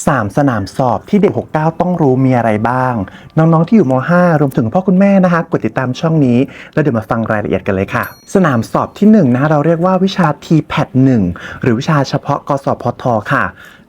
3 สนามสอบที่เด็ก 69 ต้องรู้มีอะไรบ้าง น้องๆ ที่อยู่ม .5 รวมถึงพ่อคุณแม่นะคะ กดติดตามช่องนี้ แล้วเดี๋ยวมาฟังรายละเอียดกันเลยค่ะ สนามสอบที่1นะเราเรียกว่าวิชา TPAT 1หรือวิชาเฉพาะกสพทค่ะ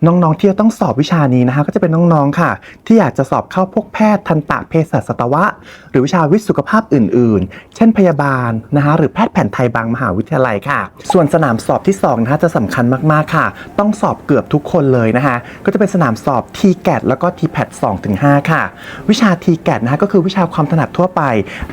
น้องๆที่จะต้องสอบวิชานี้นะคะ ก็จะเป็นน้องๆค่ะ ที่อยากจะสอบเข้าพวกแพทย์ทันตะเภสัชสัตวะ หรือวิชาวิทยสุขภาพอื่นๆ เช่นพยาบาลนะคะหรือแพทย์แผนไทยบางมหาวิทยาลัยค่ะ ส่วนสนามสอบที่2นะคะจะสำคัญมากๆค่ะ ต้องสอบเกือบทุกคนเลยนะคะก็จะเป็นสนามสอบ TGAT แล้วก็ TPAT 2-5ค่ะ วิชา TGAT นะคะก็คือวิชาความถนัดทั่วไป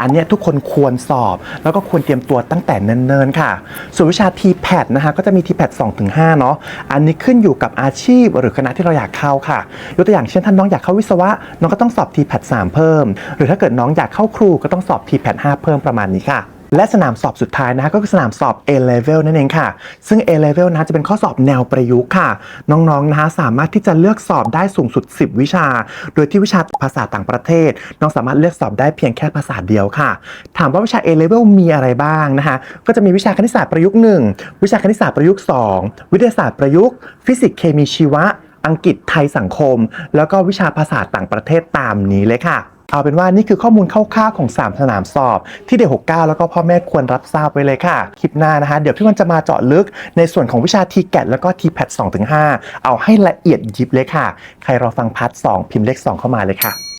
อันนี้ทุกคนควรสอบ แล้วก็ควรเตรียมตัวตั้งแต่เนิ่นๆค่ะ ส่วนวิชา TPAT นะคะก็จะมี TPAT 2-5เนาะอันนี้ขึ้นอยู่กับอาชีพหรือคณะที่เราอยากเข้าค่ะ ยกตัวอย่างเช่นท่านน้องอยากเข้าวิศวะ น้องก็ต้องสอบ TPAT 3เพิ่ม หรือถ้าเกิดน้องอยากเข้าครูก็ต้องสอบ TPAT 5เพิ่มประมาณนี้ค่ะ และสนามสอบสุดท้ายนะฮะก็คือสนามสอบ A level นั่นเองค่ะ ซึ่ง A level นะจะเป็นข้อสอบแนวประยุกต์ค่ะ น้องๆนะฮะสามารถที่จะเลือกสอบได้สูงสุด 10 วิชา โดยที่วิชาภาษาต่างประเทศ น้องสามารถเลือกสอบได้เพียงแค่ภาษาเดียวค่ะ ถามว่าวิชา A level มีอะไรบ้างนะคะ ก็จะมีวิชาคณิตศาสตร์ประยุกต์ 1 วิชาคณิตศาสตร์ประยุกต์ 2 วิทยาศาสตร์ประยุกต์ ฟิสิกส์เคมีชีวะ อังกฤษไทยสังคม แล้วก็วิชาภาษาต่างประเทศตามนี้เลยค่ะ เอาเป็นว่านี่คือข้อมูลคร่าวๆของ 3 สนามสอบ ที่เด็ก69 แล้วก็พ่อแม่ควรรับทราบไว้เลยค่ะ คลิปหน้านะคะ เดี๋ยวพี่วันจะมาเจาะลึกในส่วนของวิชา t g a t แล้วก็ TPAT 2-5 เอาให้ละเอียดยิบเลยค่ะ ใครรอฟังพาร์ท2พิมพ์เลข 2 เข้ามาเลยค่ะ